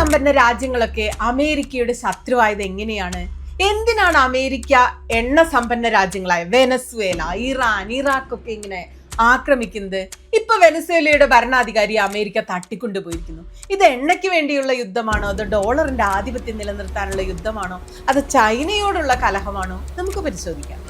സമ്പന്ന രാജ്യങ്ങളൊക്കെ അമേരിക്കയുടെ ശത്രുവായത് എങ്ങനെയാണ്? എന്തിനാണ് അമേരിക്ക എണ്ണ സമ്പന്ന രാജ്യങ്ങളായ വെനസ്വേല ഇറാൻ ഇറാഖ് ഒക്കെ ഇങ്ങനെ ആക്രമിക്കുന്നത്? ഇപ്പൊ വെനസ്വേലയുടെ ഭരണാധികാരി അമേരിക്ക തട്ടിക്കൊണ്ടുപോയിരിക്കുന്നു. ഇത് എണ്ണയ്ക്ക് വേണ്ടിയുള്ള യുദ്ധമാണോ? അതോ ഡോളറിന്റെ ആധിപത്യം നിലനിർത്താനുള്ള യുദ്ധമാണോ? അത് ചൈനയോടുള്ള കലഹമാണോ? നമുക്ക് പരിശോധിക്കാം.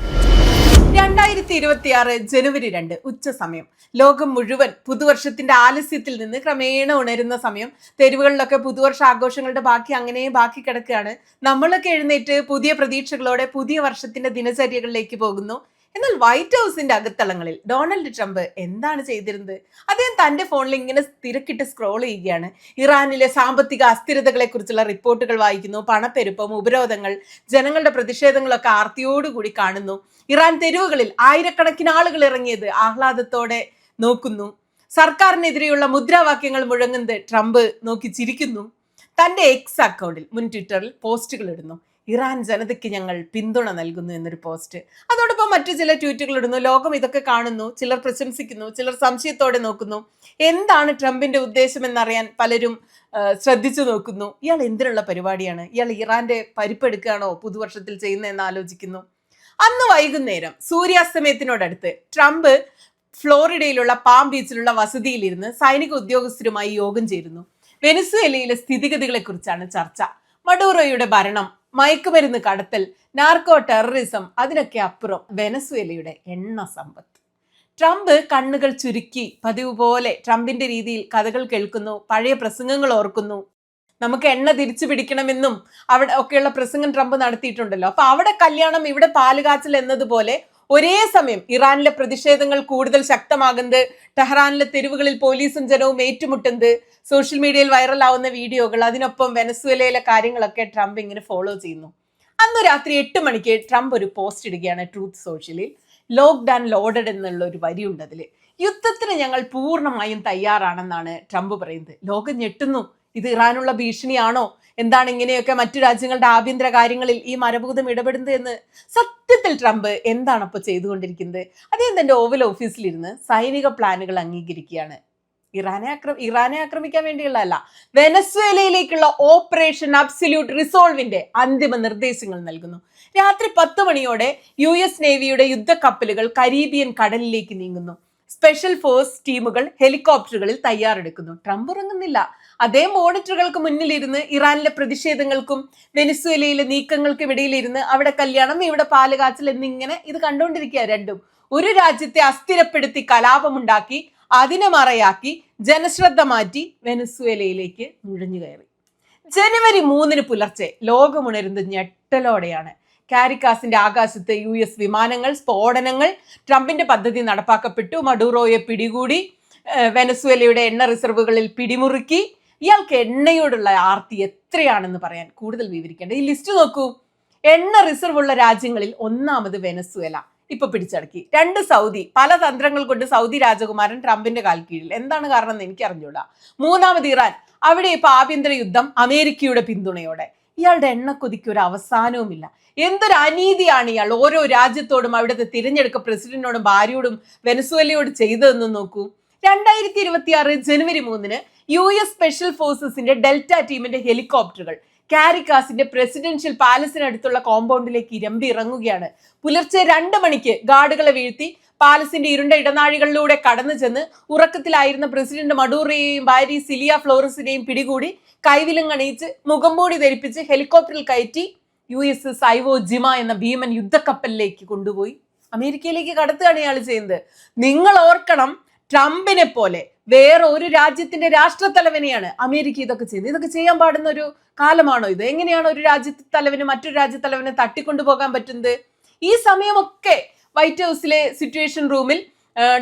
രണ്ടായിരത്തി ഇരുപത്തി ആറ് ജനുവരി രണ്ട് ഉച്ച സമയം. ലോകം മുഴുവൻ പുതുവർഷത്തിന്റെ ആലസ്യത്തിൽ നിന്ന് ക്രമേണ ഉണരുന്ന സമയം. തെരുവുകളിലൊക്കെ പുതുവർഷ ആഘോഷങ്ങളുടെ ബാക്കി അങ്ങനെ ബാക്കി കിടക്കുകയാണ്. നമ്മളൊക്കെ എഴുന്നേറ്റ് പുതിയ പ്രതീക്ഷകളോടെ പുതിയ വർഷത്തിന്റെ ദിനചര്യകളിലേക്ക് പോകുന്നു. എന്നാൽ വൈറ്റ് ഹൗസിന്റെ അകത്തളങ്ങളിൽ ഡൊണാൾഡ് ട്രംപ് എന്താണ് ചെയ്തിരുന്നത്? അദ്ദേഹം തന്റെ ഫോണിൽ ഇങ്ങനെ തിരക്കിട്ട് സ്ക്രോൾ ചെയ്യുകയാണ്. ഇറാനിലെ സാമ്പത്തിക അസ്ഥിരതകളെ കുറിച്ചുള്ള റിപ്പോർട്ടുകൾ വായിക്കുന്നു. പണപ്പെരുപ്പം ഉപരോധങ്ങൾ ജനങ്ങളുടെ പ്രതിഷേധങ്ങളൊക്കെ ആർത്തിയോടുകൂടി കാണുന്നു. ഇറാൻ തെരുവുകളിൽ ആയിരക്കണക്കിന് ആളുകൾ ഇറങ്ങിയത് ആഹ്ലാദത്തോടെ നോക്കുന്നു. സർക്കാരിനെതിരെയുള്ള മുദ്രാവാക്യങ്ങൾ മുഴങ്ങുന്നത് ട്രംപ് നോക്കി ചിരിക്കുന്നു. തന്റെ എക്സ് അക്കൗണ്ടിൽ മുൻ ട്വിറ്ററിൽ പോസ്റ്റുകൾ ഇടുന്നു. ഇറാൻ ജനതയ്ക്ക് ഞങ്ങൾ പിന്തുണ നൽകുന്നു എന്നൊരു പോസ്റ്റ്. അതോടൊപ്പം മറ്റു ചില ട്വീറ്റുകൾ ഇടുന്നു. ലോകം ഇതൊക്കെ കാണുന്നു. ചിലർ പ്രശംസിക്കുന്നു. ചിലർ സംശയത്തോടെ നോക്കുന്നു. എന്താണ് ട്രംപിന്റെ ഉദ്ദേശം എന്നറിയാൻ പലരും ശ്രദ്ധിച്ചു നോക്കുന്നു. ഇയാൾ എന്തിനുള്ള പരിപാടിയാണ്? ഇയാൾ ഇറാന്റെ പരിപ്പെടുക്കുകയാണോ പുതുവർഷത്തിൽ ചെയ്യുന്നതെന്ന് ആലോചിക്കുന്നു. അന്ന് വൈകുന്നേരം സൂര്യാസ്തമയത്തിനോടടുത്ത് ട്രംപ് ഫ്ലോറിഡയിലുള്ള പാം ബീച്ചിലുള്ള വസതിയിലിരുന്ന് സൈനിക ഉദ്യോഗസ്ഥരുമായി യോഗം ചേരുന്നു. വെനിസ്വേലയിലെ സ്ഥിതിഗതികളെക്കുറിച്ചാണ് ചർച്ച. മഡൂറോയുടെ ഭരണം മയക്കുമരുന്ന് കടത്തൽ നാർക്കോ ടെററിസം അതിനൊക്കെ അപ്പുറം വെനസ്വേലയുടെ എണ്ണ സമ്പത്ത്. ട്രംപ് കണ്ണുകൾ ചുരുക്കി പതിവ് പോലെ ട്രംപിന്റെ രീതിയിൽ കഥകൾ കേൾക്കുന്നു പഴയ പ്രസംഗങ്ങൾ ഓർക്കുന്നു. നമുക്ക് എണ്ണ തിരിച്ചു പിടിക്കണമെന്നും അവിടെ ഒക്കെയുള്ള പ്രസംഗം ട്രംപ് നടത്തിയിട്ടുണ്ടല്ലോ. അപ്പൊ അവിടെ കല്യാണം ഇവിടെ പാലുകാച്ചൽ എന്നതുപോലെ ഒരേ സമയം ഇറാനിലെ പ്രതിഷേധങ്ങൾ കൂടുതൽ ശക്തമാകുന്നത് ടെഹ്റാനിലെ തെരുവുകളിൽ പോലീസും ജനവും ഏറ്റുമുട്ടുന്നത് സോഷ്യൽ മീഡിയയിൽ വൈറലാവുന്ന വീഡിയോകൾ അതിനൊപ്പം വെനസ്വേലയിലെ കാര്യങ്ങളൊക്കെ ട്രംപ് ഇങ്ങനെ ഫോളോ ചെയ്യുന്നു. അന്ന് രാത്രി എട്ട് മണിക്ക് ട്രംപ് ഒരു പോസ്റ്റ് ഇടുകയാണ് ട്രൂത്ത് സോഷ്യലിൽ. ലോക്ക്ഡൗൺ ലോഡഡ് എന്നുള്ള ഒരു വരിയുണ്ട് അതിൽ യുദ്ധത്തിന് ഞങ്ങൾ പൂർണമായും തയ്യാറാണെന്നാണ് ട്രംപ് പറയുന്നത്. ലോകം ഞെട്ടുന്നു. ഇത് ഇറാനുള്ള ഭീഷണിയാണോ? എന്താണ് ഇങ്ങനെയൊക്കെ മറ്റു രാജ്യങ്ങളുടെ ആഭ്യന്തര കാര്യങ്ങളിൽ ഈ മരഭൂതം ഇടപെടുന്നത് എന്ന് സത്യത്തിൽ ട്രംപ് എന്താണ് അപ്പോൾ ചെയ്തുകൊണ്ടിരിക്കുന്നത്? അദ്ദേഹം തന്റെ ഓവൽ ഓഫീസിലിരുന്ന് സൈനിക പ്ലാനുകൾ അംഗീകരിക്കുകയാണ്. ഇറാനെ ആക്ര ഇറാനെ ആക്രമിക്കാൻ വേണ്ടിയുള്ളതല്ല വെനസ്വേലയിലേക്കുള്ള ഓപ്പറേഷൻ അബ്സല്യൂട്ട് റിസോൾവിന്റെ അന്തിമ നിർദ്ദേശങ്ങൾ നൽകുന്നു. രാത്രി പത്ത് മണിയോടെ യു എസ് നേവിയുടെ യുദ്ധക്കപ്പലുകൾ കരീബിയൻ കടലിലേക്ക് നീങ്ങുന്നു. സ്പെഷ്യൽ ഫോഴ്സ് ടീമുകൾ ഹെലികോപ്റ്ററുകളിൽ തയ്യാറെടുക്കുന്നു. ട്രംപ് ഉറങ്ങുന്നില്ല. അതേ മോണിറ്ററുകൾക്ക് മുന്നിലിരുന്ന് ഇറാനിലെ പ്രതിഷേധങ്ങൾക്കും വെനിസ്വേലയിലെ നീക്കങ്ങൾക്കും ഇടയിലിരുന്ന് അവിടെ കല്യാണം ഇവിടെ പാലുകാച്ചൽ എന്നിങ്ങനെ ഇത് കണ്ടുകൊണ്ടിരിക്കുക രണ്ടും. ഒരു രാജ്യത്തെ അസ്ഥിരപ്പെടുത്തി കലാപമുണ്ടാക്കി അതിനെ മറയാക്കി ജനശ്രദ്ധ മാറ്റി വെനസ്വേലയിലേക്ക് നുഴഞ്ഞു കയറി ജനുവരി മൂന്നിന് പുലർച്ചെ ലോകമുണരുന്ന ഞെട്ടലോടെയാണ്. കാരിക്കാസിന്റെ ആകാശത്ത് യു എസ് വിമാനങ്ങൾ സ്ഫോടനങ്ങൾ ട്രംപിന്റെ പദ്ധതി നടപ്പാക്കപ്പെട്ടു. മഡൂറോയെ പിടികൂടി വെനസുവേലയുടെ എണ്ണ റിസർവുകളിൽ പിടിമുറുക്കി. ഇയാൾക്ക് എണ്ണയോടുള്ള ആർത്തി എത്രയാണെന്ന് പറയാൻ കൂടുതൽ വിവരിക്കേണ്ട. ഈ ലിസ്റ്റ് നോക്കൂ. എണ്ണ റിസർവ് ഉള്ള രാജ്യങ്ങളിൽ ഒന്നാമത് വെനസ്വേല. ഇപ്പൊ പിടിച്ചടക്കി. രണ്ട് സൗദി. പല തന്ത്രങ്ങൾ കൊണ്ട് സൗദി രാജകുമാരൻ ട്രംപിന്റെ കാൽ കീഴിൽ. എന്താണ് കാരണം എന്ന് എനിക്ക് അറിഞ്ഞൂടാ മൂന്നാമത് ഇറാൻ. അവിടെ ഇപ്പൊ ആഭ്യന്തര യുദ്ധം അമേരിക്കയുടെ പിന്തുണയോടെ. ഇയാളുടെ എണ്ണക്കൊതിക്ക് ഒരു അവസാനവുമില്ല. എന്തൊരു അനീതിയാണ് ഇയാൾ ഓരോ രാജ്യത്തോടും അവിടുത്തെ തിരഞ്ഞെടുക്ക പ്രസിഡന്റിനോടും ഭാര്യയോടും വെനസുവേലയോട് ചെയ്തതെന്ന് നോക്കൂ. രണ്ടായിരത്തി ഇരുപത്തി ആറ് ജനുവരി മൂന്നിന് യു എസ് സ്പെഷ്യൽ ഫോഴ്സസിന്റെ ഡെൽറ്റ ടീമിന്റെ ഹെലികോപ്റ്ററുകൾ കാരിക്കാസിന്റെ പ്രസിഡൻഷ്യൽ പാലസിനടുത്തുള്ള കോമ്പൗണ്ടിലേക്ക് ഇരമ്പി ഇറങ്ങുകയാണ്. പുലർച്ചെ രണ്ട് മണിക്ക് ഗാർഡുകളെ വീഴ്ത്തി പാലസിന്റെ ഇരുണ്ട ഇടനാഴികളിലൂടെ കടന്നു ചെന്ന് ഉറക്കത്തിലായിരുന്ന പ്രസിഡന്റ് മഡൂറിയെയും ഭാര്യ സിലിയ ഫ്ലോറസിനെയും പിടികൂടി കൈവിലങ്ങണിയിച്ച് മുഖംമൂടി ധരിപ്പിച്ച് ഹെലികോപ്റ്ററിൽ കയറ്റി U S S Iwo Jima എന്ന ഭീമൻ യുദ്ധക്കപ്പലിലേക്ക് കൊണ്ടുപോയി. അമേരിക്കയിലേക്ക് കടത്തുകയാണ് ഇയാൾ ചെയ്യുന്നത്. നിങ്ങൾ ഓർക്കണം ട്രംപിനെ പോലെ വേറെ ഒരു രാജ്യത്തിന്റെ രാഷ്ട്ര തലവനെയാണ് അമേരിക്ക ഇതൊക്കെ ചെയ്യുന്നത്. ഇതൊക്കെ ചെയ്യാൻ പാടുന്ന ഒരു കാലമാണോ ഇത്? എങ്ങനെയാണ് ഒരു രാജ്യത്തെ തലവന് മറ്റൊരു രാജ്യ തലവനെ തട്ടിക്കൊണ്ടു തട്ടിക്കൊണ്ടുപോകാൻ പറ്റുന്നത്? ഈ സമയമൊക്കെ വൈറ്റ് ഹൗസിലെ സിറ്റുവേഷൻ റൂമിൽ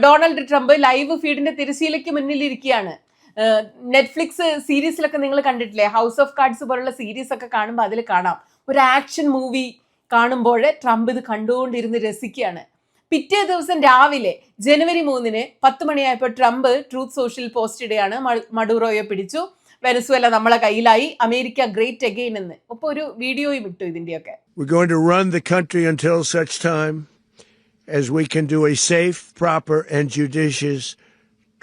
ഡൊണാൾഡ് ട്രംപ് ലൈവ് ഫീഡിന്റെ തിരശീലയ്ക്ക് മുന്നിലിരിക്കുകയാണ്. നെറ്റ്ഫ്ലിക്സ് സീരീസിലൊക്കെ നിങ്ങൾ കണ്ടിട്ടില്ലേ? ഹൗസ് ഓഫ് കാർഡ്സ് പോലുള്ള സീരീസ് ഒക്കെ കാണുമ്പോൾ അതിൽ കാണാം. ഒരു ആക്ഷൻ മൂവി കാണുമ്പോൾ ട്രംപ് ഇത് കണ്ടുകൊണ്ടിരുന്ന് രസിക്കുകയാണ്. പിറ്റേ ദിവസം രാവിലെ ജനുവരി മൂന്നിന് പത്ത് മണിയായപ്പോൾ ട്രംപ് ട്രൂത്ത് സോഷ്യൽ പോസ്റ്റ് ഇടുകയാണ്. മഡൂറോയെ പിടിച്ചു. വെനസ്വേല നമ്മളെ കയ്യിലായി. അമേരിക്ക ഗ്രേറ്റ് അഗെയിൻ എന്ന്. ഒപ്പം ഒരു വീഡിയോയും ഇട്ടു ഇതിന്റെയൊക്കെ. We're going to run the country until such time as we can do a safe, proper, and judicious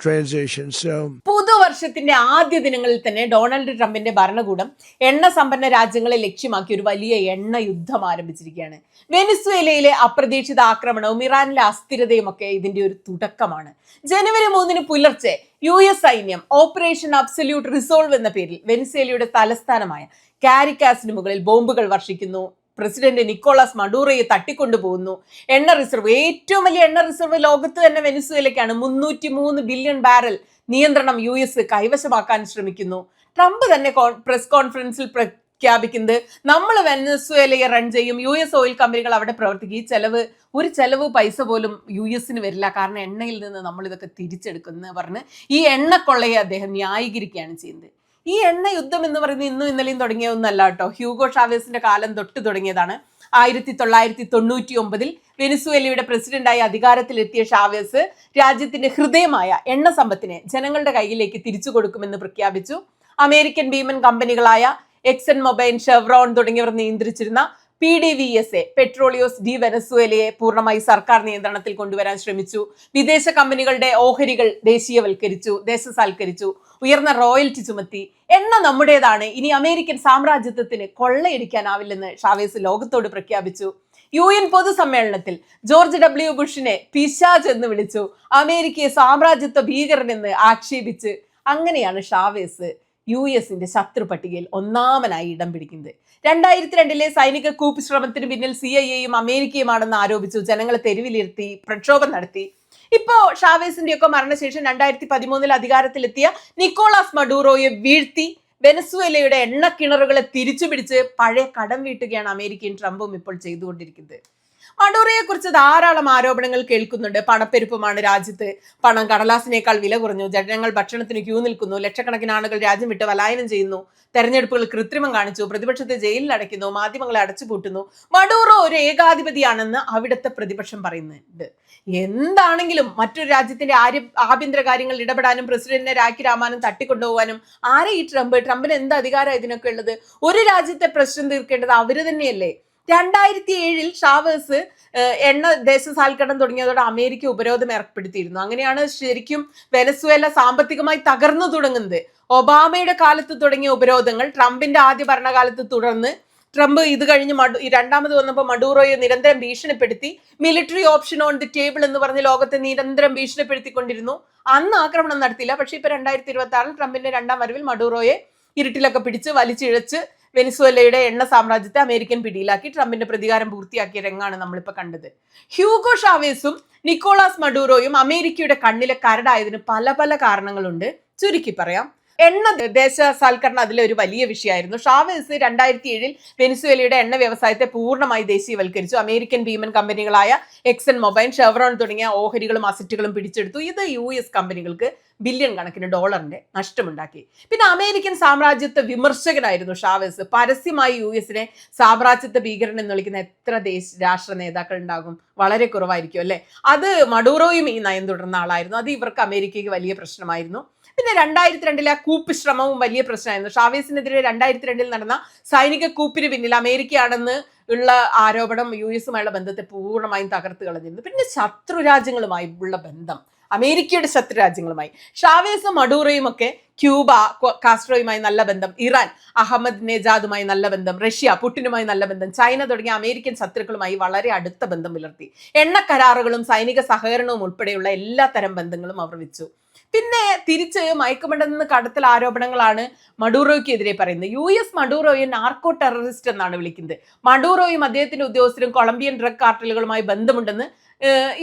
transition. So പുതുവർഷത്തിന്റെ ആദ്യ ദിനങ്ങളിൽ തന്നെ ഡൊണാൾഡ് ട്രംപിന്റെ ഭരണകൂടം എണ്ണ സമ്പന്ന രാജ്യങ്ങളെ ലക്ഷ്യമാക്കി ഒരു വലിയ എണ്ണ യുദ്ധം ആരംഭിച്ചിരിക്കുകയാണ്. വെനിസ്വേലയിലെ അപ്രതീക്ഷിത ആക്രമണവും ഇറാനിലെ അസ്ഥിരതയും ഒക്കെ ഇതിന്റെ ഒരു തുടക്കമാണ്. ജനുവരി മൂന്നിന് പുലർച്ചെ യു എസ് സൈന്യം ഓപ്പറേഷൻ അബ്സല്യൂട്ട് റിസോൾവ് എന്ന പേരിൽ വെനിസ്വേലയുടെ തലസ്ഥാനമായ കാരിക്കാസിന് മുകളിൽ ബോംബുകൾ വർഷിക്കുന്നു. പ്രസിഡന്റ് നിക്കോളാസ് മഡൂറയെ തട്ടിക്കൊണ്ടുപോകുന്നു. എണ്ണ റിസർവ് ഏറ്റവും വലിയ എണ്ണ റിസർവ് ലോകത്ത് തന്നെ വെനിസുവേലയ്ക്കാണ്. മുന്നൂറ്റി മൂന്ന് ബില്യൺ ബാരൽ നിയന്ത്രണം യു എസ് കൈവശമാക്കാൻ ശ്രമിക്കുന്നു. ട്രംപ് തന്നെ പ്രസ് കോൺഫറൻസിൽ പ്രഖ്യാപിക്കുന്നത് നമ്മൾ വെനസ്വേലയെ റൺ ചെയ്യും. യു എസ് ഓയിൽ കമ്പനികൾ അവിടെ പ്രവർത്തിക്കും. ഈ ചെലവ് ഒരു ചെലവ് പൈസ പോലും യു എസിന് വരില്ല. കാരണം എണ്ണയിൽ നിന്ന് നമ്മൾ ഇതൊക്കെ തിരിച്ചെടുക്കുന്നു പറഞ്ഞ് ഈ എണ്ണക്കൊള്ളയെ അദ്ദേഹം ന്യായീകരിക്കുകയാണ് ചെയ്യുന്നത്. ഈ എണ്ണ യുദ്ധം എന്ന് പറയുന്നത് ഇന്നും ഇന്നലെയും തുടങ്ങിയൊന്നല്ല കേട്ടോ. ഹ്യൂഗോ ഷാവേസിന്റെ കാലം തൊട്ട് തുടങ്ങിയതാണ്. ആയിരത്തി തൊള്ളായിരത്തി തൊണ്ണൂറ്റി ഒമ്പതിൽ വെനിസുവേലയുടെ പ്രസിഡന്റായി അധികാരത്തിലെത്തിയ ഷാവേസ് രാജ്യത്തിന്റെ ഹൃദയമായ എണ്ണ സമ്പത്തിനെ ജനങ്ങളുടെ കയ്യിലേക്ക് തിരിച്ചു കൊടുക്കുമെന്ന് പ്രഖ്യാപിച്ചു. അമേരിക്കൻ ഭീമൻ കമ്പനികളായ എക്സൺ മൊബൈൽ ഷെവ്രോൺ തുടങ്ങിയവർ നിയന്ത്രിച്ചിരുന്ന P D V S A Petroleos de വെനസുവേലയെ പൂർണമായി സർക്കാർ നിയന്ത്രണത്തിൽ കൊണ്ടുവരാൻ ശ്രമിച്ചു. വിദേശ കമ്പനികളുടെ ഓഹരികൾ ദേശീയവൽക്കരിച്ചു ദേശസാൽക്കരിച്ചു ഉയർന്ന റോയൽറ്റി ചുമത്തി. എണ്ണ നമ്മുടേതാണ്. ഇനി അമേരിക്കൻ സാമ്രാജ്യത്വത്തിന് കൊള്ളയടിക്കാനാവില്ലെന്ന് ഷാവേസ് ലോകത്തോട് പ്രഖ്യാപിച്ചു. യു എൻ പൊതുസമ്മേളനത്തിൽ ജോർജ് ഡബ്ല്യു ബുഷിനെ പിശാജ് എന്ന് വിളിച്ചു. അമേരിക്കയെ സാമ്രാജ്യത്വ ഭീകരനെന്ന് ആക്ഷേപിച്ച് അങ്ങനെയാണ് ഷാവേസ് യു എസിന്റെ ശത്രു പട്ടികയിൽ ഒന്നാമനായി ഇടം പിടിക്കുന്നത്. രണ്ടായിരത്തി രണ്ടിലെ സൈനിക കൂപ്പ് ശ്രമത്തിന് പിന്നിൽ സി ഐ എയും അമേരിക്കയുമാണെന്ന് ആരോപിച്ചു. ജനങ്ങളെ തെരുവിലിരുത്തി പ്രക്ഷോഭം നടത്തി. ഇപ്പോ ഷാവേസിന്റെ ഒക്കെ മരണശേഷം രണ്ടായിരത്തി പതിമൂന്നിൽ അധികാരത്തിലെത്തിയ നിക്കോളാസ് മഡൂറോയെ വീഴ്ത്തി വെനസുവേലയുടെ എണ്ണക്കിണറുകളെ തിരിച്ചുപിടിച്ച് പഴയ കടം വീട്ടുകയാണ് അമേരിക്കയും ട്രംപും ഇപ്പോൾ ചെയ്തുകൊണ്ടിരിക്കുന്നത്. മഡൂറയെ കുറിച്ച് ധാരാളം ആരോപണങ്ങൾ കേൾക്കുന്നുണ്ട്. പണപ്പെരുപ്പമാണ് രാജ്യത്ത്. പണം കടലാസിനേക്കാൾ വില കുറഞ്ഞു. ജനങ്ങൾ ഭക്ഷണത്തിന് ക്യൂ നിൽക്കുന്നു. ലക്ഷക്കണക്കിന് ആളുകൾ രാജ്യം വിട്ട് പലായനം ചെയ്യുന്നു. തെരഞ്ഞെടുപ്പുകൾ കൃത്രിമം കാണിച്ചു. പ്രതിപക്ഷത്തെ ജയിലിൽ അടയ്ക്കുന്നു. മാധ്യമങ്ങളെ അടച്ചുപൂട്ടുന്നു. മഡൂറോ ഒരു ഏകാധിപതിയാണെന്ന് അവിടുത്തെ പ്രതിപക്ഷം പറയുന്നുണ്ട്. എന്താണെങ്കിലും മറ്റൊരു രാജ്യത്തിന്റെ ആര്യ ആഭ്യന്തര കാര്യങ്ങൾ ഇടപെടാനും പ്രസിഡന്റിനെ രാഖി രാമാനും തട്ടിക്കൊണ്ടുപോകാനും ആരെ ഈ ട്രംപ് ട്രംപിന് എന്ത് അധികാരം ഇതിനൊക്കെ ഉള്ളത്? ഒരു രാജ്യത്തെ പ്രശ്നം തീർക്കേണ്ടത് അവർ തന്നെയല്ലേ? രണ്ടായിരത്തി ഏഴിൽ ഷാവേഴ്സ് എണ്ണ ദേശസാൽക്കരണം തുടങ്ങിയതോടെ അമേരിക്ക ഉപരോധം ഏർപ്പെടുത്തിയിരുന്നു. അങ്ങനെയാണ് ശരിക്കും വെനസ്വേല സാമ്പത്തികമായി തകർന്നു തുടങ്ങുന്നത്. ഒബാമയുടെ കാലത്ത് തുടങ്ങിയ ഉപരോധങ്ങൾ ട്രംപിന്റെ ആദ്യ ഭരണകാലത്ത് തുടർന്ന് ട്രംപ് ഇത് കഴിഞ്ഞ് മഡു രണ്ടാമത് വന്നപ്പോൾ മഡൂറോയെ നിരന്തരം ഭീഷണിപ്പെടുത്തി. Military option on the table എന്ന് പറഞ്ഞ് ലോകത്തെ നിരന്തരം ഭീഷണിപ്പെടുത്തിക്കൊണ്ടിരുന്നു. അന്ന് ആക്രമണം നടത്തിയില്ല. പക്ഷേ ഇപ്പൊ രണ്ടായിരത്തി ഇരുപത്തി ആറിൽ ട്രംപിന്റെ രണ്ടാം വരവിൽ മഡൂറോയെ ഇരുട്ടിലൊക്കെ പിടിച്ച് വലിച്ചിഴച്ച് വെനിസ്വേലയുടെ എണ്ണ സാമ്രാജ്യത്തെ അമേരിക്കൻ പിടിയിലാക്കി ട്രംപിന്റെ പ്രതികാരം പൂർത്തിയാക്കിയ രംഗമാണ് നമ്മളിപ്പോൾ കണ്ടത്. ഹ്യൂഗോ ഷാവേസും നിക്കോളാസ് മഡൂറോയും അമേരിക്കയുടെ കണ്ണിലെ കരടായതിന് പല പല കാരണങ്ങളുണ്ട്. ചുരുക്കി പറയാം എണ്ണ ദേശസാൽക്കരണം അതിലെ ഒരു വലിയ വിഷയമായിരുന്നു. ഷാവേസ് രണ്ടായിരത്തി ഏഴിൽ വെനിസ്വേലയുടെ എണ്ണ വ്യവസായത്തെ പൂർണമായി ദേശീയവൽക്കരിച്ചു. അമേരിക്കൻ ഭീമൻ കമ്പനികളായ എക്സൺ മൊബൈൽ ഷെവറോൺ തുടങ്ങിയ ഓഹരികളും അസറ്റുകളും പിടിച്ചെടുത്തു. ഇത് യു എസ് കമ്പനികൾക്ക് ബില്യൺ കണക്കിന് ഡോളറിന്റെ നഷ്ടമുണ്ടാക്കി. പിന്നെ അമേരിക്കൻ സാമ്രാജ്യത്വ വിമർശകനായിരുന്നു ഷാവേസ് പരസ്യമായി യു എസിനെ സാമ്രാജ്യത്വ ഭീകരൻ എന്ന് വിളിക്കുന്ന എത്ര ദേശ രാഷ്ട്ര നേതാക്കൾ ഉണ്ടാകും? വളരെ കുറവായിരിക്കും അല്ലെ? അത് മഡൂറോയും ഈ നയം തുടർന്ന ആളായിരുന്നു. അത് ഇവർക്ക് അമേരിക്കയ്ക്ക് വലിയ പ്രശ്നമായിരുന്നു. പിന്നെ രണ്ടായിരത്തി രണ്ടിലെ ആ കൂപ്പ് ശ്രമവും വലിയ പ്രശ്നമായിരുന്നു. ഷാവേസിനെതിരെ രണ്ടായിരത്തി രണ്ടിൽ നടന്ന സൈനിക കൂപ്പിന് പിന്നിൽ അമേരിക്കയാണെന്ന് ഉള്ള ആരോപണം യു എസുമായുള്ള ബന്ധത്തെ പൂർണമായും തകർത്ത് കളഞ്ഞിരുന്നു. പിന്നെ ശത്രു രാജ്യങ്ങളുമായി ഉള്ള ബന്ധം അമേരിക്കയുടെ ശത്രു രാജ്യങ്ങളുമായി. ഷാവേസും മഡൂറയും ഒക്കെ ക്യൂബ കാസ്ട്രോയുമായി നല്ല ബന്ധം ഇറാൻ അഹമ്മദ് നെജാദുമായി നല്ല ബന്ധം റഷ്യ പുട്ടിനുമായി നല്ല ബന്ധം ചൈന തുടങ്ങിയ അമേരിക്കൻ ശത്രുക്കളുമായി വളരെ അടുത്ത ബന്ധം പുലർത്തി. എണ്ണ കരാറുകളും സൈനിക സഹകരണവും ഉൾപ്പെടെയുള്ള എല്ലാ തരം ബന്ധങ്ങളും അവർ വെച്ചു. പിന്നെ തിരിച്ച് മയക്കുമരുന്ന് കടത്തൽ ആരോപണങ്ങളാണ് മഡൂറോയ്ക്കെതിരെ പറയുന്നത്. യു എസ് മഡൂറോയെ നാർക്കോ ടെററിസ്റ്റ് എന്നാണ് വിളിക്കുന്നത്. മഡൂറോയും അദ്ദേഹത്തിന്റെ ഉദ്യോഗസ്ഥരും കൊളംബിയൻ ഡ്രഗ് കാർട്ടലുകളുമായി ബന്ധമുണ്ടെന്ന്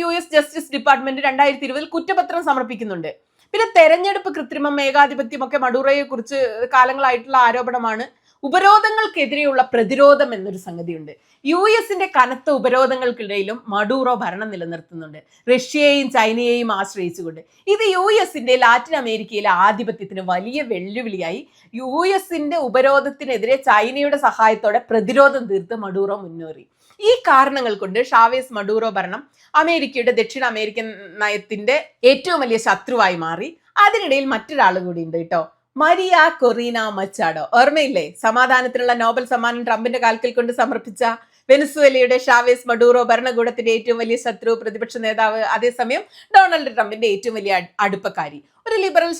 യു എസ് ജസ്റ്റിസ് ഡിപ്പാർട്ട്മെന്റ് രണ്ടായിരത്തി ഇരുപതിൽ കുറ്റപത്രം സമർപ്പിക്കുന്നുണ്ട്. പിന്നെ തെരഞ്ഞെടുപ്പ് കൃത്രിമം ഏകാധിപത്യം ഒക്കെ മഡൂറോയെ കുറിച്ച് കാലങ്ങളായിട്ടുള്ള ആരോപണമാണ് ഉപരോധങ്ങൾക്കെതിരെയുള്ള പ്രതിരോധം എന്നൊരു സംഗതിയുണ്ട്. യു എസിന്റെ കനത്ത ഉപരോധങ്ങൾക്കിടയിലും മഡൂറോ ഭരണം നിലനിർത്തുന്നുണ്ട്. റഷ്യയെയും ചൈനയെയും ആശ്രയിച്ചുകൊണ്ട്. ഇത് യു എസിന്റെ ലാറ്റിൻ അമേരിക്കയിലെ ആധിപത്യത്തിന് വലിയ വെല്ലുവിളിയായി. യു എസിന്റെ ഉപരോധത്തിനെതിരെ ചൈനയുടെ സഹായത്തോടെ പ്രതിരോധം തീർത്ത് മഡൂറോ മുന്നേറി. ഈ കാരണങ്ങൾ കൊണ്ട് ഷാവേസ് മഡൂറോ ഭരണം അമേരിക്കയുടെ ദക്ഷിണ അമേരിക്കൻ നയത്തിന്റെ ഏറ്റവും വലിയ ശത്രുവായി മാറി. അതിനിടയിൽ മറ്റൊരാൾ കൂടി ഉണ്ട് കേട്ടോ. മരിയ കൊറീന മച്ചാഡോ ഓർമ്മയില്ലേ? സമാധാനത്തിനുള്ള നോബൽ സമ്മാനം ട്രംപിന്റെ കാൽക്കൽ കൊണ്ട് സമർപ്പിച്ച വെനസുവേലയുടെ ഷാവേസ് മഡൂറോ ഭരണകൂടത്തിന്റെ ഏറ്റവും വലിയ ശത്രു പ്രതിപക്ഷ നേതാവ് അതേസമയം ഡൊണാൾഡ് ട്രംപിന്റെ ഏറ്റവും വലിയ അട്- അടുപ്പക്കാരി. ഒരു ലിബറൽ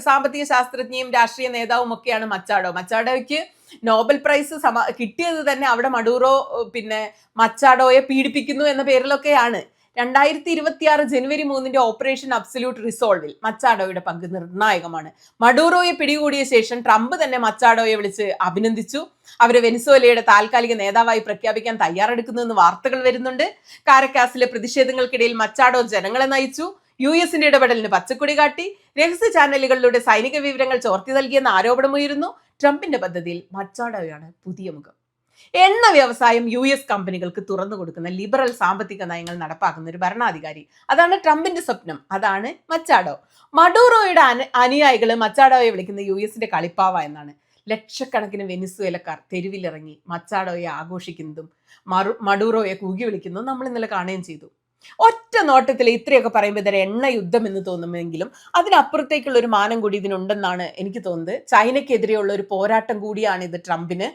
സാമ്പത്തിക ശാസ്ത്രജ്ഞയും രാഷ്ട്രീയ നേതാവും ഒക്കെയാണ് മച്ചാഡോ മച്ചാഡോയ്ക്ക് നോബൽ പ്രൈസ് സമ കിട്ടിയത് തന്നെ അവിടെ മഡൂറോ പിന്നെ മച്ചാഡോയെ പീഡിപ്പിക്കുന്നു എന്ന പേരിലൊക്കെയാണ്. രണ്ടായിരത്തി ഇരുപത്തിയാറ് ജനുവരി മൂന്നിന്റെ ഓപ്പറേഷൻ അബ്സല്യൂട്ട് റിസോൾവിൽ മച്ചാഡോയുടെ പങ്ക് നിർണായകമാണ്. മഡൂറോയെ പിടികൂടിയ ശേഷം ട്രംപ് തന്നെ മച്ചാഡോയെ വിളിച്ച് അഭിനന്ദിച്ചു. അവരെ വെനിസോലയുടെ താൽക്കാലിക നേതാവായി പ്രഖ്യാപിക്കാൻ തയ്യാറെടുക്കുന്നുവെന്ന് വാർത്തകൾ വരുന്നുണ്ട്. കാരക്കാസിലെ പ്രതിഷേധങ്ങൾക്കിടയിൽ മച്ചാഡോ ജനങ്ങളെ നയിച്ചു. യു എസിന്റെ ഇടപെടലിന് പച്ചക്കൊടി കാട്ടി. രഹസ്യ ചാനലുകളിലൂടെ സൈനിക വിവരങ്ങൾ ചോർത്തി നൽകിയെന്ന ആരോപണമുയരുന്നു. ട്രംപിന്റെ പദ്ധതിയിൽ മച്ചാഡോയാണ് പുതിയ മുഖം. എണ്ണ വ്യവസായം യു എസ് കമ്പനികൾക്ക് തുറന്നു കൊടുക്കുന്ന ലിബറൽ സാമ്പത്തിക നയങ്ങൾ നടപ്പാക്കുന്ന ഒരു ഭരണാധികാരി. അതാണ് ട്രംപിന്റെ സ്വപ്നം. അതാണ് മച്ചാഡോ മഡൂറോയുടെ അനു അനുയായികൾ മച്ചാഡോയെ വിളിക്കുന്ന യു എസിന്റെ കളിപ്പാവ എന്നാണ്. ലക്ഷക്കണക്കിന് വെനിസുവേലക്കാർ തെരുവിലിറങ്ങി മച്ചാഡോയെ ആഘോഷിക്കുന്നതും മറു മഡൂറോയെ കൂകി വിളിക്കുന്നതും നമ്മൾ ഇന്നലെ കാണുകയും ചെയ്തു. ഒറ്റ നോട്ടത്തിൽ ഇത്രയൊക്കെ പറയുമ്പോൾ ഇതൊരു എണ്ണ യുദ്ധം എന്ന് തോന്നുമെങ്കിലും അതിനപ്പുറത്തേക്കുള്ള ഒരു മാനം കൂടി ഇതിനുണ്ടെന്നാണ് എനിക്ക് തോന്നുന്നത്. ചൈനയ്ക്കെതിരെയുള്ള ഒരു പോരാട്ടം കൂടിയാണ് ഇത് ട്രംപിന്.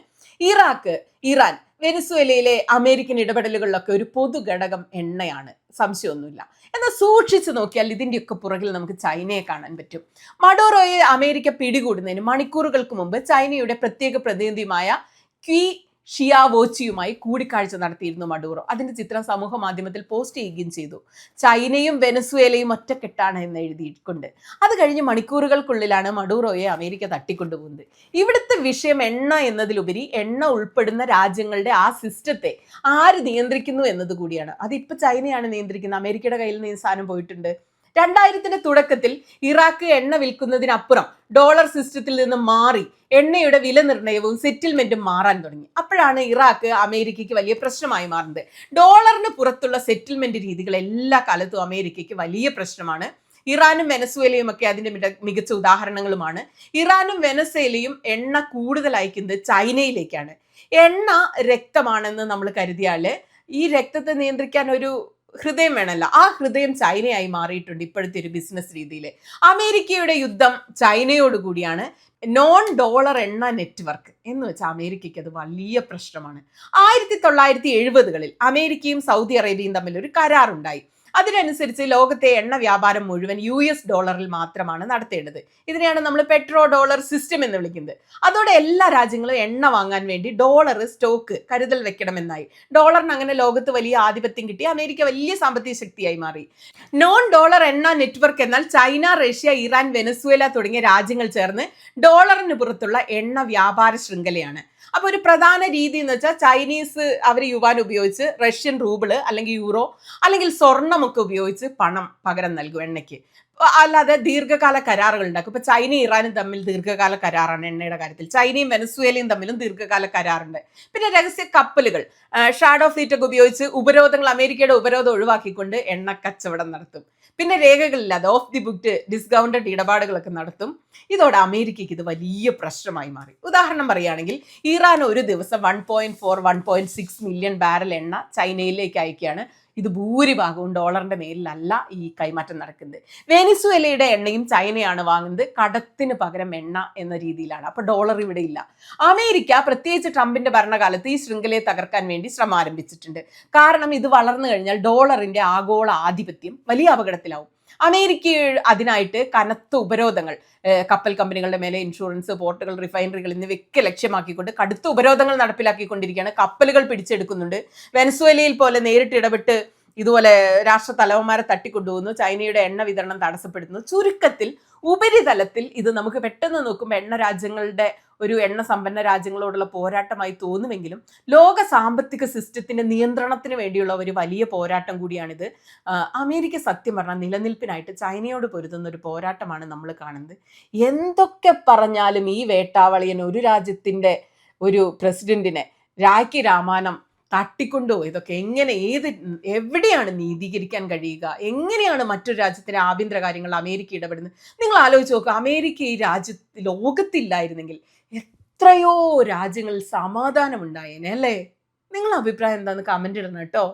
ഇറാഖ് ഇറാൻ വെനിസ്വേലയിലെ അമേരിക്കൻ ഇടപെടലുകളിലൊക്കെ ഒരു പൊതു ഘടകം എണ്ണയാണ്. സംശയമൊന്നുമില്ല. എന്നാൽ സൂക്ഷിച്ചു നോക്കിയാൽ ഇതിന്റെയൊക്കെ പുറകിൽ നമുക്ക് ചൈനയെ കാണാൻ പറ്റും. മഡോറോയെ അമേരിക്ക പിടികൂടുന്നതിന് മണിക്കൂറുകൾക്ക് മുമ്പ് ചൈനയുടെ പ്രത്യേക പ്രതിനിധിയുമായ ക്വി ഷിയാവോച്ചിയുമായി കൂടിക്കാഴ്ച നടത്തിയിരുന്നു മഡൂറോ. അതിന്റെ ചിത്രം സമൂഹ മാധ്യമത്തിൽ പോസ്റ്റ് ചെയ്യുകയും ചെയ്തു. ചൈനയും വെനസ്വേലയും ഒറ്റക്കെട്ടാണ് എന്ന് എഴുതിയിട്ടുണ്ട്. അത് കഴിഞ്ഞ് മണിക്കൂറുകൾക്കുള്ളിലാണ് മഡൂറോയെ അമേരിക്ക തട്ടിക്കൊണ്ടുപോകുന്നത്. ഇവിടുത്തെ വിഷയം എണ്ണ എന്നതിലുപരി എണ്ണ ഉൾപ്പെടുന്ന രാജ്യങ്ങളുടെ ആ സിസ്റ്റത്തെ ആര് നിയന്ത്രിക്കുന്നു എന്നത് കൂടിയാണ് അതിപ്പോ ചൈനയാണ് നിയന്ത്രിക്കുന്നത്. അമേരിക്കയുടെ കയ്യിൽ നിന്ന് സാധനം പോയിട്ടുണ്ട്. രണ്ടായിരത്തിന്റെ തുടക്കത്തിൽ ഇറാഖ് എണ്ണ വിൽക്കുന്നതിനപ്പുറം ഡോളർ സിസ്റ്റത്തിൽ നിന്ന് മാറി എണ്ണയുടെ വില നിർണയവും സെറ്റിൽമെന്റും മാറാൻ തുടങ്ങി. അപ്പോഴാണ് ഇറാഖ് അമേരിക്കയ്ക്ക് വലിയ പ്രശ്നമായി മാറുന്നത്. ഡോളറിന് പുറത്തുള്ള സെറ്റിൽമെന്റ് രീതികൾ എല്ലാ കാലത്തും അമേരിക്കയ്ക്ക് വലിയ പ്രശ്നമാണ്. ഇറാനും വെനസ്വേലയും ഒക്കെ അതിന്റെ മികച്ച ഉദാഹരണങ്ങളുമാണ്. ഇറാനും വെനസ്വേലയും എണ്ണ കൂടുതൽ അയക്കുന്നത് ചൈനയിലേക്കാണ്. എണ്ണ രക്തമാണെന്ന് നമ്മൾ കരുതിയാൽ ഈ രക്തത്തെ നിയന്ത്രിക്കാൻ ഒരു ഹൃദയം വേണമല്ല. ആ ഹൃദയം ചൈനയായി മാറിയിട്ടുണ്ട് ഇപ്പോഴത്തെ ഒരു ബിസിനസ് രീതിയിൽ അമേരിക്കയുടെ യുദ്ധം ചൈനയോട് കൂടിയാണ്. നോൺ ഡോളർ എണ്ണ നെറ്റ്വർക്ക് എന്ന് വെച്ചാൽ അമേരിക്കയ്ക്ക് അത് വലിയ പ്രശ്നമാണ്. ആയിരത്തി തൊള്ളായിരത്തി എഴുപതുകളിൽ അമേരിക്കയും സൗദി അറേബ്യയും തമ്മിൽ ഒരു കരാറുണ്ടായി. അതിനനുസരിച്ച് ലോകത്തെ എണ്ണ വ്യാപാരം മുഴുവൻ യു എസ് ഡോളറിൽ മാത്രമാണ് നടത്തേണ്ടത്. ഇതിനെയാണ് നമ്മൾ പെട്രോ ഡോളർ സിസ്റ്റം എന്ന് വിളിക്കുന്നത്. അതോടെ എല്ലാ രാജ്യങ്ങളും എണ്ണ വാങ്ങാൻ വേണ്ടി ഡോളർ സ്റ്റോക്ക് കരുതൽ വെക്കണമെന്നായി. ഡോളറിന് അങ്ങനെ ലോകത്ത് വലിയ ആധിപത്യം കിട്ടി. അമേരിക്ക വലിയ സാമ്പത്തിക ശക്തിയായി മാറി. നോൺ ഡോളർ എണ്ണ നെറ്റ്വർക്ക് എന്നാൽ ചൈന റഷ്യ ഇറാൻ വെനസ്വേല തുടങ്ങിയ രാജ്യങ്ങൾ ചേർന്ന് ഡോളറിന് പുറത്തുള്ള എണ്ണ വ്യാപാര ശൃംഖലയാണ്. അപ്പൊ ഒരു പ്രധാന രീതി എന്ന് വെച്ചാൽ ചൈനീസ് അവർ യുവാൻ ഉപയോഗിച്ച് റഷ്യൻ റൂബിൾ അല്ലെങ്കിൽ യൂറോ അല്ലെങ്കിൽ സ്വർണമൊക്കെ ഉപയോഗിച്ച് പണം പകരം നൽകും എണ്ണയ്ക്ക്. അല്ലാതെ ദീർഘകാല കരാറുകൾ ഉണ്ടാക്കും. ഇപ്പൊ ചൈനയും ഇറാനും തമ്മിൽ ദീർഘകാല കരാറാണ് എണ്ണയുടെ കാര്യത്തിൽ. ചൈനയും വെനസ്വേലയും തമ്മിലും ദീർഘകാല കരാറുണ്ട്. പിന്നെ രഹസ്യ കപ്പലുകൾ. ഷാഡോ ഫ്ലീറ്റ് ഒക്കെ ഉപയോഗിച്ച് ഉപരോധങ്ങൾ അമേരിക്കയുടെ ഉപരോധം ഒഴിവാക്കിക്കൊണ്ട് എണ്ണ കച്ചവടം നടത്തും. പിന്നെ രേഖകളില്ലാതെ ഓഫ് ദി ബുക്ക് ഡിസ്കൗണ്ടഡ് ഇടപാടുകളൊക്കെ നടത്തും. ഇതോടെ അമേരിക്കയ്ക്ക് ഇത് വലിയ പ്രശ്നമായി മാറി. ഉദാഹരണം പറയുകയാണെങ്കിൽ ഇറാൻ ഒരു ദിവസം one point four one point six million barrel എണ്ണ ചൈനയിലേക്ക് അയക്കുകയാണ്. ഇത് ഭൂരിഭാഗവും ഡോളറിന്റെ മേലിലല്ല ഈ കൈമാറ്റം നടക്കുന്നത്. വെനിസുവേലയുടെ എണ്ണയും ചൈനയാണ് വാങ്ങുന്നത്. കടത്തിന് പകരം എണ്ണ എന്ന രീതിയിലാണ്. അപ്പൊ ഡോളർ ഇവിടെ ഇല്ല. അമേരിക്ക പ്രത്യേകിച്ച് ട്രംപിന്റെ ഭരണകാലത്ത് ഈ ശൃംഖലയെ തകർക്കാൻ വേണ്ടി ശ്രമം ആരംഭിച്ചിട്ടുണ്ട്. കാരണം ഇത് വളർന്നു കഴിഞ്ഞാൽ ഡോളറിന്റെ ആഗോള ആധിപത്യം വലിയ അപകടത്തിലാവും. അമേരിക്ക അതിനായിട്ട് കനത്ത ഉപരോധങ്ങൾ കപ്പൽ കമ്പനികളുടെ മേലെ ഇൻഷുറൻസ് പോർട്ടുകൾ റിഫൈനറികൾ എന്നിവയൊക്കെ ലക്ഷ്യമാക്കിക്കൊണ്ട് കടുത്ത ഉപരോധങ്ങൾ നടപ്പിലാക്കിക്കൊണ്ടിരിക്കുകയാണ്. കപ്പലുകൾ പിടിച്ചെടുക്കുന്നുണ്ട്. വെനസ്വേലയിൽ പോലെ നേരിട്ട് ഇടപെട്ട് ഇതുപോലെ രാഷ്ട്ര തലവന്മാരെ തട്ടിക്കൊണ്ടുപോകുന്നു ചൈനയുടെ എണ്ണ വിതരണം തടസ്സപ്പെടുന്നു ചുരുക്കത്തിൽ ഉപരിതലത്തിൽ ഇത് നമുക്ക് പെട്ടെന്ന് നോക്കുമ്പോൾ എണ്ണ രാജ്യങ്ങളുടെ ഒരു എണ്ണ സമ്പന്ന രാജ്യങ്ങളോടുള്ള പോരാട്ടമായി തോന്നുമെങ്കിലും ലോക സാമ്പത്തിക സിസ്റ്റത്തിന്റെ നിയന്ത്രണത്തിന് വേണ്ടിയുള്ള ഒരു വലിയ പോരാട്ടം കൂടിയാണിത്. അമേരിക്ക സത്യം പറഞ്ഞാൽ നിലനിൽപ്പിനായിട്ട് ചൈനയോട് പൊരുതുന്ന ഒരു പോരാട്ടമാണ് നമ്മൾ കാണുന്നത്. എന്തൊക്കെ പറഞ്ഞാലും ഈ വേട്ടാവളിയൻ ഒരു രാജ്യത്തിന്റെ ഒരു പ്രസിഡന്റിനെ രാഖി രാമാനം തട്ടിക്കൊണ്ടുപോയി ഇതൊക്കെ എങ്ങനെ ഏത് എവിടെയാണ് നീതീകരിക്കാൻ കഴിയുക? എങ്ങനെയാണ് മറ്റൊരു രാജ്യത്തിന്റെ ആഭ്യന്തര കാര്യങ്ങൾ അമേരിക്ക ഇടപെടുന്നത്? നിങ്ങൾ ആലോചിച്ച് നോക്കുക അമേരിക്ക ഈ രാജ്യ ലോകത്തില്ലായിരുന്നെങ്കിൽ എത്രയോ രാജ്യങ്ങളിൽ സമാധാനം ഉണ്ടായേനെ അല്ലേ? നിങ്ങളുടെ അഭിപ്രായം എന്താണെന്ന് കമന്റ് ഇടണം കേട്ടോ.